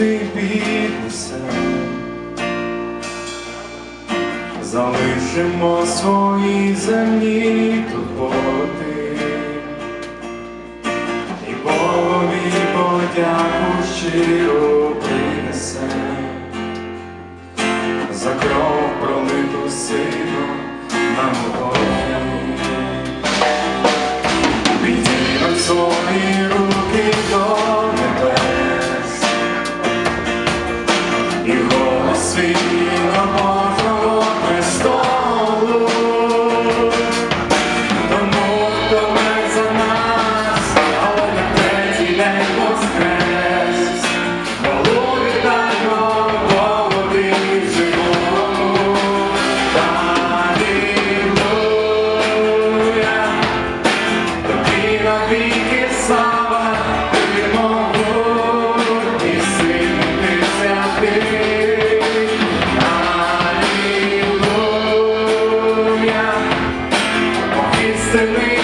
всіх підписань залишимо свої земні турботи і Богові подяку щиро принесем за кров пролиту сину нам. destiny.